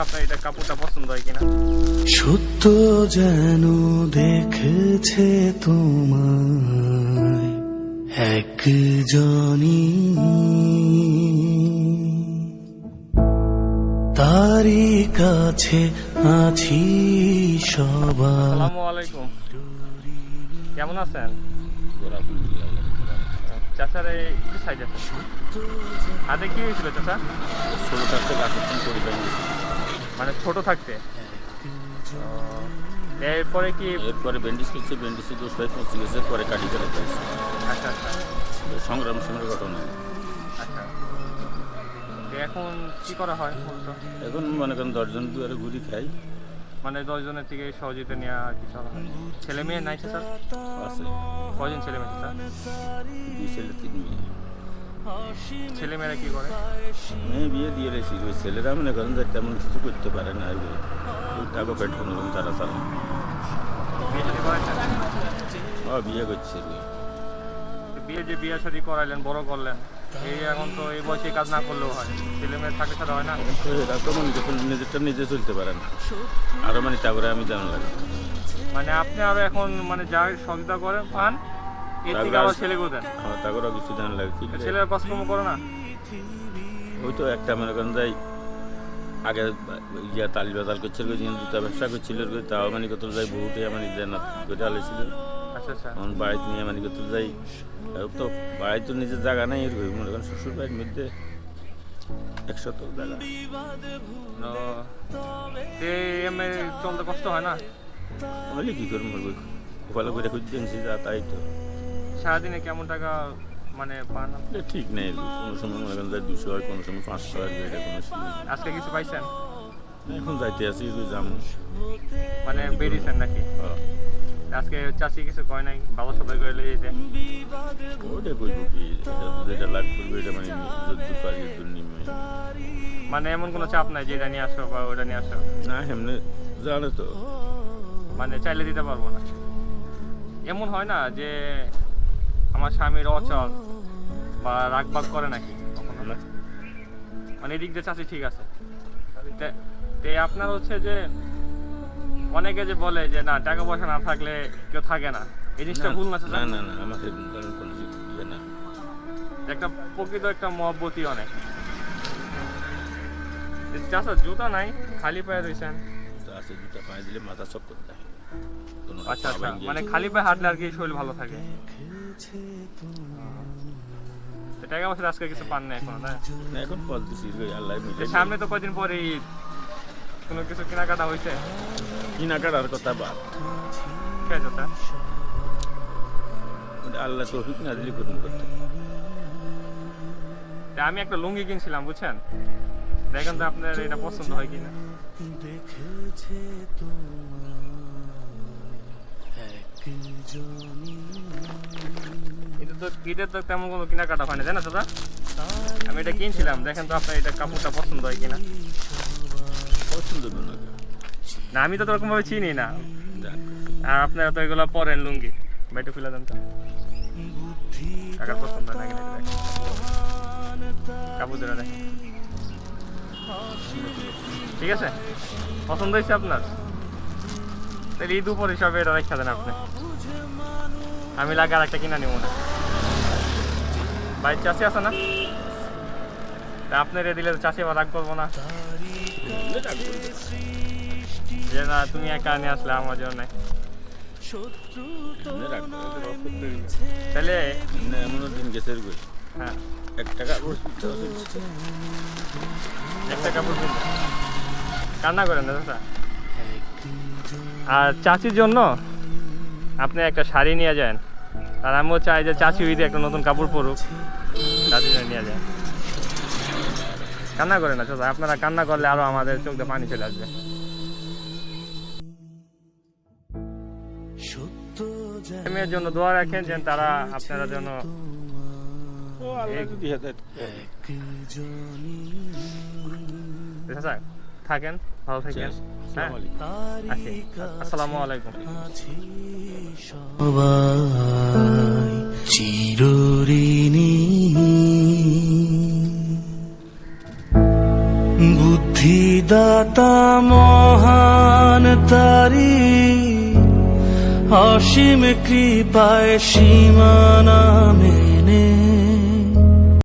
আপনার এটা কাপড়টা পছন্দ হয় কিনা? সত্য যেন দেখেছে তোমায় একজনই। তারই কাছে আছি আসসালামু আলাইকুম। কেমন আছেন? চাচার এই সাইজ আছে? হাতে কি হয়েছিল চাচা? ষোলো থাকতে গাছের করে বেরিয়েছি মানে ছোট থাকতে। এরপরে কি এরপরে ব্যান্ডিজ করছে ব্যান্ডিজে দোষ হয়ে পৌঁছে গেছে পরে কাটি করে আচ্ছা আচ্ছা। সংগ্রাম সময়ের ঘটনা। আচ্ছা। এখন কি করা হয়? এখন মনে করেন দশজন দুয়ারে ঘুরি খাই। মানে দশজনের থেকে সহযোগিতা নেওয়া আর কি চলা হয়? ছেলে মেয়ে নাই স্যার? আছে। কজন ছেলে মেয়ে স্যার? দুই ছেলে তিন মেয়ে। ছেলে মেয়েরা কি করে? মেয়ে বিয়ে দিয়ে রেছি ওই ছেলেরা মনে করেন যে তেমন কিছু করতে পারে না টাকা পেট কোনো রকম তারা চালান ও বিয়ে করছে বিয়ে। যে বিয়ে শাদী করাইলেন বড় করলেন এই এখন তো এই বয়সে কাজ না করলেও হয়। ছেলে মেয়ের থাকলে ছাড়া হয় না? তো তো মনে করছেন নিজেরটা নিজে চলতে পারে না। আরও মানে তারপরে আমি জানা লাগে মানে আপনি আরও এখন মানে যা সহযোগিতা করেন পান? আমার তারপরেও কিছু জানা লাগে কি লাগে? কাজকর্ম করে না। ওই তো একটা মনে করেন যাই আগে ইয়া তালি বাতাল করছিল জুতা ব্যবসা করছিল তাও মানে কত যাই বহুতে মানে জানা করে আলেছিল। আচ্ছা আচ্ছা। এখন বাড়িতে নিয়ে মানে কত যাই তো বাড়িতে তো নিজের জায়গা নেই এরকম মনে করেন শ্বশুর বাড়ির মধ্যে একশত জায়গা। চলতে কষ্ট হয় না? বলি কি করব ভালো করে খুঁজতে যা তাই তো। সারাদিনে কেমন টাকা মানে পান? ঠিক নেই। কোনো সময় মনে করেন যাই দুশো হয় কোনো সময় পাঁচশো হয় এটা কোনো আজকে কিছু পাইছেন? এখন যাইতে আছি যাব মানে বেরিয়েছেন নাকি? হ্যাঁ। আজকে চাষি কিছু কয় নাই? বাবা সবাই করে লিয়ে যেতে। ওটা করব কি যেটা লাগ করবে এটা মানে যদ্দূর পারি যদ্দূর নিমে। মানে এমন কোনো চাপ নাই যে এটা নিয়ে আসো বা ওটা নিয়ে আসো? না এমনি জানে তো। মানে চাইলে দিতে পারব না। এমন হয় না যে আমার স্বামীর অচল বা রাগবাগ করে নাকি কখনো? মানে এদিক দিয়ে চাষি ঠিক আছে। তে- আপনার হচ্ছে যে অনেকে যে বলে যে না টাকা পয়সা না থাকলে কেউ থাকে না। এই জিনিসটা ভুল না না না না আমাকে না। একটা প্রকৃত একটা মহব্বতী অনেক। চাষা জুতা নাই? খালি পায়ে রয়েছেন আছে দুটা পায়ে দিলে মাথা আচ্ছা আচ্ছা। মানে খালি পায়ে হাঁটলে আর কি শরীর ভালো থাকে? টাকা পয়সা আজকে কিছু পান না এখন না এখন আল্লাহ সামনে তো কয়দিন পরে ঈদ কোনো কিছু কেনাকাটা হয়েছে কিনাকাটার কথা বাদ। ঠিক আছে ওটা আল্লাহ তৌফিক না দিলে করুন করতে। তা আমি একটা লুঙ্গি কিনছিলাম বুঝছেন? দেখেন তো আপনার এটা পছন্দ হয় কিনা। দেখেছে একজনই এটা তো তেমন কোনো কেনাকাটা হয় না জানা দাদা? আমি এটা কিনছিলাম দেখেন তো আপনার এটা কাপড়টা পছন্দ হয় কিনা। পছন্দ না। না আমি তো ওরকম ভাবে চিনি না। আর আপনারা তো এগুলো পরেন লুঙ্গি। বাইটে খুলে দেন তো। কাকার পছন্দ না কিনা এটা দেখেন। কাপড় ধরে দেখেন ঠিক আছে? পছন্দ হয়েছে আপনার? তাহলে ঈদ উপর হিসাবে এটা রেখা দেন আপনি। আমি লাগে আর একটা কিনা নিব না। বাইর চাষি আছে না? তা আপনার এ দিলে তো চাষি আবার রাগ করব না। যে না তুমি একা নিয়ে আসলে আমার জন্য। তাহলে এমন দিন গেছে হ্যাঁ। এক টাকা রোজ একটা কাপড় কান্না করেন না দাদা। আর চাচির জন্য আপনি একটা শাড়ি নিয়ে যান। আর আমিও চাই যে চাচি ঈদে একটা নতুন কাপড় পরুক। চাচি নিয়ে যায়। কান্না করে না চাচা। আপনারা কান্না করলে আরও আমাদের চোখ পানি চলে আসবে। মেয়ের জন্য দোয়া রাখেন যেন তারা আপনারা যেন থাকেন? ভালো থাকেন? আসসালামু আলাইকুম। তারই আছি আসসালামু আলাইকুম আছি সবাই চিরঋণী বুদ্ধি দাতা মহান তারি, অসীম কৃপায় সীমানা